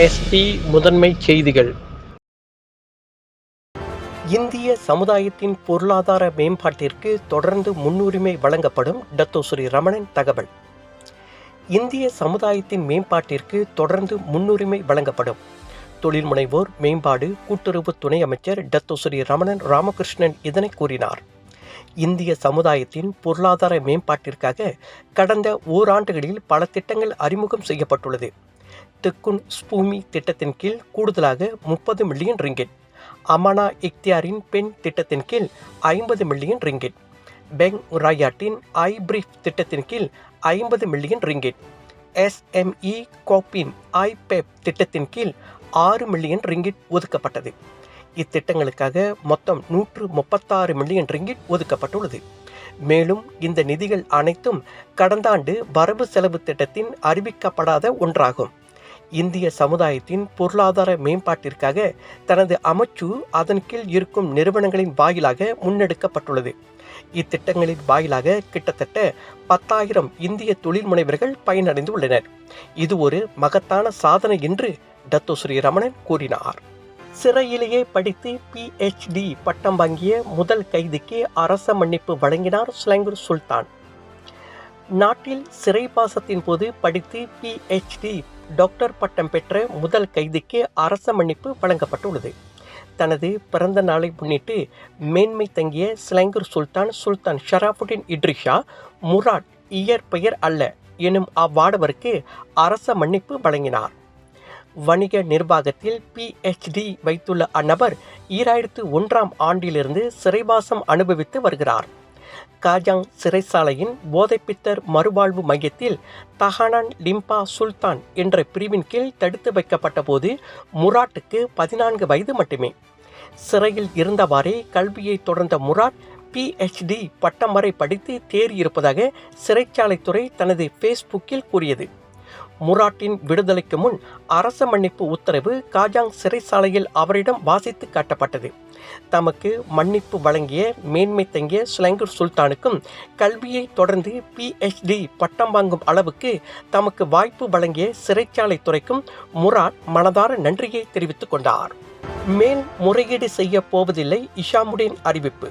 SP முதன்மை செய்திகள். இந்திய சமுதாயத்தின் பொருளாதார மேம்பாட்டிற்கு தொடர்ந்து முன்னுரிமை வழங்கப்படும் டத்தோஸ்ரீ ரமணன் தகவல். இந்திய சமுதாயத்தின் மேம்பாட்டிற்கு தொடர்ந்து முன்னுரிமை வழங்கப்படும். தொழில் முனைவோர் மேம்பாடு கூட்டுறவு துணை அமைச்சர் டத்தோஸ்ரீ ரமணன் ராமகிருஷ்ணன் இதனை கூறினார். இந்திய சமுதாயத்தின் பொருளாதார மேம்பாட்டிற்காக கடந்த ஓராண்டுகளில் பல திட்டங்கள் அறிமுகம் செய்யப்பட்டுள்ளது. தெக்குன் ஸ்பூமி திட்டத்தின் கீழ் கூடுதலாக முப்பது மில்லியன் ரிங்கெட். அமானா இக்தியாரின் பெண் திட்டத்தின் கீழ் ஐம்பது மில்லியன் ரிங்கெட். பெங் ராயாட்டின் ஐ திட்டத்தின் கீழ் ஐம்பது மில்லியன் ரிங்கெட். எஸ்எம்இ கோப்பின் ஐபெப் திட்டத்தின் கீழ் ஆறு மில்லியன் ரிங்கிட் ஒதுக்கப்பட்டது. இத்திட்டங்களுக்காக மொத்தம் நூற்று முப்பத்தாறு மில்லியன் ரிங்கிட் ஒதுக்கப்பட்டுள்ளது. மேலும் இந்த நிதிகள் அனைத்தும் கடந்த ஆண்டு வரவு செலவு திட்டத்தின் அறிவிக்கப்படாத ஒன்றாகும். இந்திய சமுதாயத்தின் பொருளாதார மேம்பாட்டிற்காக தனது அமைச்சு அதன் கீழ் இருக்கும் நிறுவனங்களின் வாயிலாக முன்னெடுக்கப்பட்டுள்ளது. இத்திட்டங்களின் வாயிலாக கிட்டத்தட்ட பத்தாயிரம் இந்திய தொழில் முனைவர்கள் பயனடைந்துள்ளனர். இது ஒரு மகத்தான சாதனை என்று டத்தோ ஸ்ரீ ரமணன் கூறினார். சிறையிலேயே படித்து பிஹெச்டி பட்டம் வாங்கிய முதல் கைதிக்கு அரச மன்னிப்பு வழங்கினார் ஸ்லங்கூர் சுல்தான். நாட்டில் சிறைபாசத்தின் போது படித்து பிஹெச்டி டாக்டர் பட்டம் பெற்ற முதல் கைதிக்கு அரச மன்னிப்பு வழங்கப்பட்டுள்ளது. தனது பிறந்த நாளை முன்னிட்டு மேன்மை தங்கிய ஸ்லங்கூர் சுல்தான் சுல்தான் ஷராஃபுடின் இட்ரிஷா முராட் இயற்பெயர் அல்ல எனும் அவ்வாடவருக்கு அரச மன்னிப்பு வழங்கினார். வணிக நிர்வாகத்தில் பிஹெச்டி வைத்துள்ள அந்நபர் ஈராயிரத்து ஒன்றாம் ஆண்டிலிருந்து சிறைவாசம் அனுபவித்து வருகிறார். காஜாங் சிறைச்சாலையின் போதைப்பித்தர் மறுவாழ்வு மையத்தில் தஹானான் லிம்பா சுல்தான் என்ற பிரிவின் கீழ் தடுத்து வைக்கப்பட்ட போது முராட்டுக்கு பதினான்கு வயது மட்டுமே. சிறையில் இருந்தவாறே கல்வியை தொடர்ந்த முராட் பிஹெச்டி பட்டம் வரை படித்து தேறியிருப்பதாக சிறைச்சாலைத்துறை தனது ஃபேஸ்புக்கில் கூறியது. முராட்டின் விடுதலைக்கு முன் அரச மன்னிப்பு உத்தரவு காஜாங் சிறைச்சாலையில் அவரிடம் வாசித்து காட்டப்பட்டது. தமக்கு மன்னிப்பு வழங்கிய மேன்மை தங்கிய ஸ்லங்கூர் சுல்தானுக்கும் கல்வியை தொடர்ந்து பிஹெச்டி பட்டம் வாங்கும் அளவுக்கு தமக்கு வாய்ப்பு வழங்கிய சிறைச்சாலை துறைக்கும் முராட் மனதார நன்றியை தெரிவித்துக் கொண்டார். மேல் முறையீடு செய்ய போவதில்லை இஷாமுடின் அறிவிப்பு.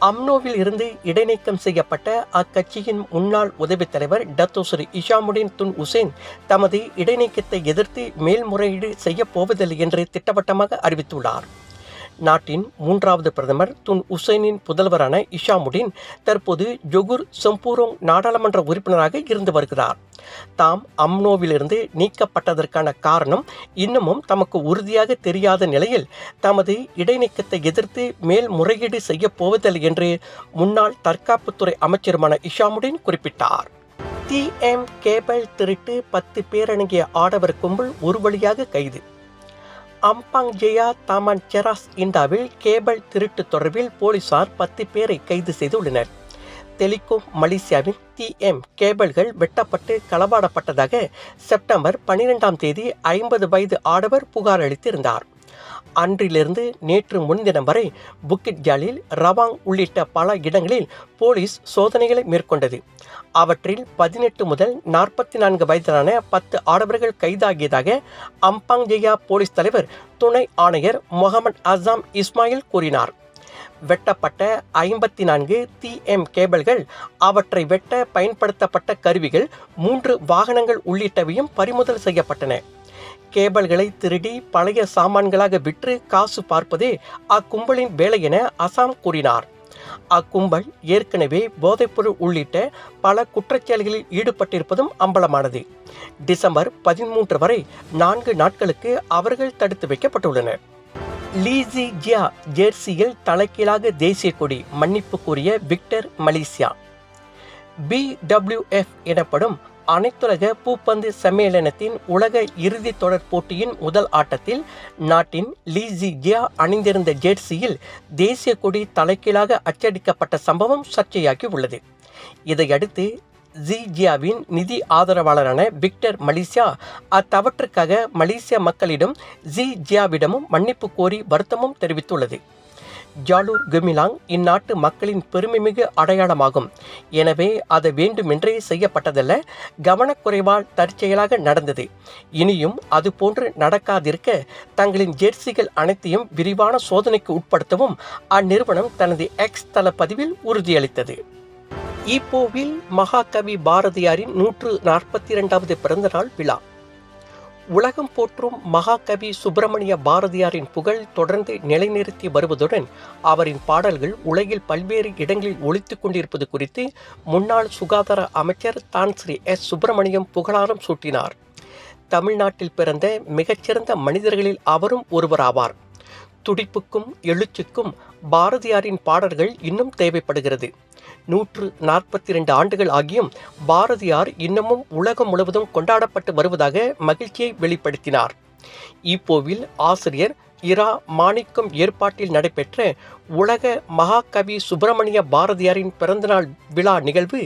அம்னோவில் இருந்து இடைநீக்கம் செய்யப்பட்ட அக்கட்சியின் முன்னாள் உதவித் தலைவர் டத்தோசரி இஷாமுடின் துன் உசேன் தமது இடைநீக்கத்தை எதிர்த்து மேல்முறையீடு செய்யப் போவதில்லை என்று திட்டவட்டமாக அறிவித்துள்ளார். நாட்டின் மூன்றாவது பிரதமர் துன் உசைனின் புதல்வரான இஷாமுடின் தற்போது ஜொகுர் சம்பூரோங் நாடாளுமன்ற உறுப்பினராக இருந்து வருகிறார். தாம் அம்னோவிலிருந்து நீக்கப்பட்டதற்கான காரணம் இன்னமும் தமக்கு உறுதியாக தெரியாத நிலையில் தமது இடைநீக்கத்தை எதிர்த்து மேல்முறையீடு செய்யப் போவதில்லை என்று முன்னாள் தற்காப்புத்துறை அமைச்சருமான இஷாமுடின் குறிப்பிட்டார். டிஎம் கேபிள் திருட்டு பத்து பேரடங்கிய ஆடவர் கும்பல் ஒரு வழியாக கைது. அம்பாங் ஜெயா தாமன் செராஸ் இண்டாவில் கேபிள் திருட்டு தொடர்பில் போலீசார் பத்து பேரை கைது செய்துள்ளனர். டெலிகாம் மலேசியாவின் டிஎம் கேபிள்கள் வெட்டப்பட்டு களவாடப்பட்டதாக செப்டம்பர் பனிரெண்டாம் தேதி ஐம்பது வயது ஆடவர் புகார் அளித்திருந்தார். அன்றிலிருந்து நேற்று முன்தினம் வரை புக்கிட் ஜாலில் ரவாங் உள்ளிட்ட பல இடங்களில் போலீஸ் சோதனைகளை மேற்கொண்டது. அவற்றில் பதினெட்டு முதல் நாற்பத்தி நான்கு வயதிலான பத்து ஆடவர்கள் கைதாகியதாக அம்பாங் ஜெயா போலீஸ் தலைவர் துணை ஆணையர் முகமது அசாம் இஸ்மாயில் கூறினார். வெட்டப்பட்ட ஐம்பத்தி நான்கு டிஎம் கேபிள்கள் அவற்றை வெட்ட பயன்படுத்தப்பட்ட கருவிகள் மூன்று வாகனங்கள் உள்ளிட்டவையும் பறிமுதல் செய்யப்பட்டன. கேபிள்களை திருடி பழைய சாமான்களாக விற்று காசு பார்ப்பதே அக்கும்பலின் வேலை என அசாம் கூறினார். அக்கும்பல் ஏற்கனவே போதைப்பொருள் உள்ளிட்ட பல குற்றச்செயல்களில் ஈடுபட்டிருப்பதும் அம்பலமானது. டிசம்பர் பதிமூன்று வரை நான்கு நாட்களுக்கு அவர்கள் தடுத்து வைக்கப்பட்டுள்ளனர். லீசி ஜியா ஜெர்சியில் தலைகீழாக தேசிய கொடி மன்னிப்பு கூறிய விக்டர் மலேசியா. பிடபிள்யூஎஃப் எனப்படும் அனைத்துலக பூப்பந்து சம்மேளனத்தின் உலக இறுதித் தொடர் போட்டியின் முதல் ஆட்டத்தில் நாட்டின் லீ ஜியா அணிந்திருந்த ஜெர்சியில் தேசிய கொடி தலைக்கீழாக அச்சடிக்கப்பட்ட சம்பவம் சர்ச்சையாகி உள்ளது. இதையடுத்து ஜிஜியாவின் நிதி ஆதரவாளரான விக்டர் மலேசியா அத்தவற்றுக்காக மலேசிய மக்களிடம் ஜி ஜியாவிடமும் மன்னிப்பு கோரி வருத்தமும் தெரிவித்துள்ளது. ஜாலூர் கெமிலாங் இந்நாட்டு மக்களின் பெருமைமிகு அடையாளமாகும். எனவே அது வேண்டுமென்றே செய்யப்பட்டதல்ல கவனக்குறைவால் தற்செயலாக நடந்தது. இனியும் அதுபோன்று நடக்காதிருக்க தங்களின் ஜெர்சிகள் அனைத்தையும் விரிவான சோதனைக்கு உட்படுத்தவும் அந்நிறுவனம் தனது எக்ஸ் தள பதிவில் உறுதியளித்தது ஈப்போவில் மகாகவி பாரதியாரின் நூற்று நாற்பத்தி இரண்டாவது பிறந்தநாள் விழா. உலகம் போற்றும் மகாகவி சுப்பிரமணிய பாரதியாரின் புகழ் தொடர்ந்து நிலைநிறுத்தி வருவதுடன் அவரின் பாடல்கள் உலகில் பல்வேறு இடங்களில் ஒலித்துக் கொண்டிருப்பது குறித்து முன்னாள் சுகாதார அமைச்சர் தான் ஸ்ரீ எஸ். சுப்பிரமணியம் புகழாரம் சூட்டினார். தமிழ்நாட்டில் பிறந்த மிகச்சிறந்த மனிதர்களில் அவரும் ஒருவராவார். துடிப்புக்கும் எழுச்சிக்கும் பாரதியாரின் பாடல்கள் இன்னும் தேவைப்படுகிறது. நூற்று நாற்பத்தி ரெண்டு ஆண்டுகள் ஆகியும் பாரதியார் இன்னமும் உலகம் முழுவதும் கொண்டாடப்பட்டு வருவதாக மகிழ்ச்சியை வெளிப்படுத்தினார். ஈப்போவில் ஆசிரியர் இரா மாணிக்கம் ஏற்பாட்டில் நடைபெற்ற உலக மகாகவி சுப்பிரமணிய பாரதியாரின் பிறந்தநாள் விழா நிகழ்வு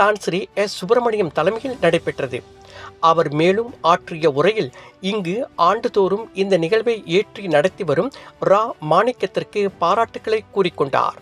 தான் ஸ்ரீ எஸ். சுப்பிரமணியம் தலைமையில் நடைபெற்றது. அவர் மேலும் ஆற்றிய உரையில் இங்கு ஆண்டுதோறும் இந்த நிகழ்வை ஏற்றி நடத்தி வரும் ரா மாணிக்கத்திற்கு பாராட்டுக்களை கூறிக்கொண்டார்.